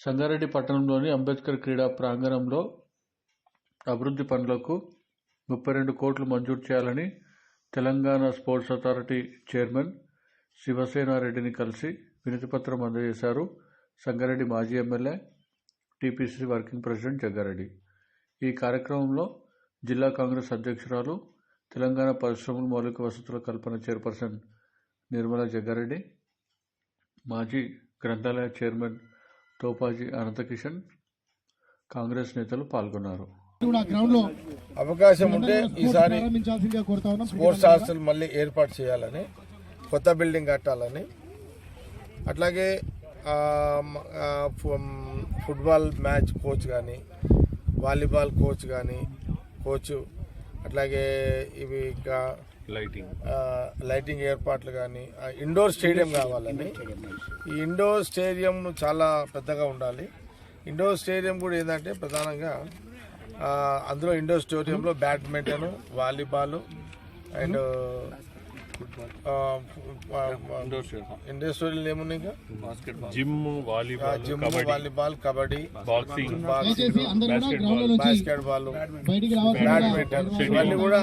సంగారెడ్డి పట్టణంలోని అంబేద్కర్ క్రీడా ప్రాంగణంలో అభివృద్ధి పనులకు ముప్పై రెండు కోట్లు మంజూరు చేయాలని తెలంగాణ స్పోర్ట్స్ అథారిటీ చైర్మన్ శివసేనారెడ్డిని కలిసి వినతిపత్రం అందజేశారు. సంగారెడ్డి మాజీ MLA TPC working president Jaggareddy. ఈ కార్యక్రమంలో జిల్లా కాంగ్రెస్ అధ్యక్షురాలు తెలంగాణ పరిశ్రమల మౌలిక వసతుల కల్పన చైర్పర్సన్ నిర్మలా జగ్గారెడ్డి మాజీ గ్రంథాలయ చైర్మన్ తోపాజీ అనంతకిషన్ కాంగ్రెస్ నేతలు పాల్గొన్నారు. కూడా గ్రౌండ్లో అవకాశం ఉంటే ఈసారి ప్రారంభించాల్సిందిగా కోరుతా ఉన్నాం. స్పోర్ట్స్ హాస్టల్ మళ్ళీ ఏర్పాటు చేయాలని కొత్త బిల్డింగ్ కట్టాలని అట్లాగే ఫుట్బాల్ మ్యాచ్ కోచ్ కానీ వాలీబాల్ కోచ్ కానీ కోచ్ అట్లాగే ఇవి ఇంకా లైటింగ్ లైటింగ్ ఏర్పాట్లు కానీ ఇండోర్ స్టేడియం కావాలని ఈ ఇండోర్ స్టేడియం చాలా పెద్దగా ఉండాలి. ఇండోర్ స్టేడియం కూడా ఏంటంటే ప్రధానంగా అందులో ఇండోర్ స్టేడియంలో బ్యాడ్మింటన్ వాలీబాల్ అండ్ స్టేడియం ఏమున్నాయి ఇంకా? Gym volleyball gym volleyball kabaddi boxing. Basketball badminton. ఇవన్నీ కూడా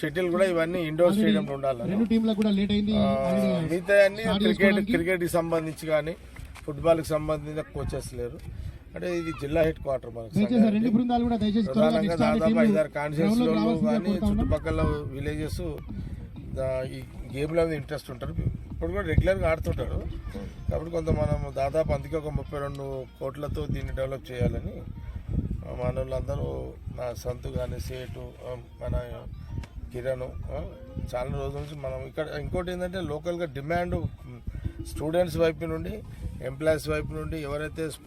షటిల్ కూడా ఇవన్నీ ఇండోర్ లేట్ అయింది. మిగతా అన్ని క్రికెట్ క్రికెట్కి సంబంధించి కానీ ఫుట్బాల్కి సంబంధించిన కోచెస్ లేరు. అంటే ఇది జిల్లా హెడ్ క్వార్టర్ మనకు దాదాపు ఐదారు రావాల్సిందిగా కానీ. చుట్టుపక్కల విలేజెస్ ఈ గేమ్లో ఇంట్రెస్ట్ ఉంటారు. ఇప్పుడు కూడా రెగ్యులర్గా ఆడుతుంటారు కాబట్టి కొంత మనం దాదాపు అందుకే ఒక ముప్పై రెండు కోట్లతో దీన్ని డెవలప్ చేయాలని మన నా సంతు కానీ సేటు మన కిరణ్ చాలా రోజుల నుంచి మనం ఇక్కడ ఇంకోటి ఏంటంటే లోకల్గా డిమాండ్ స్టూడెంట్స్ వైపు నుండి ఎంప్లాయీస్ వైపు నుండి ఎవరైతే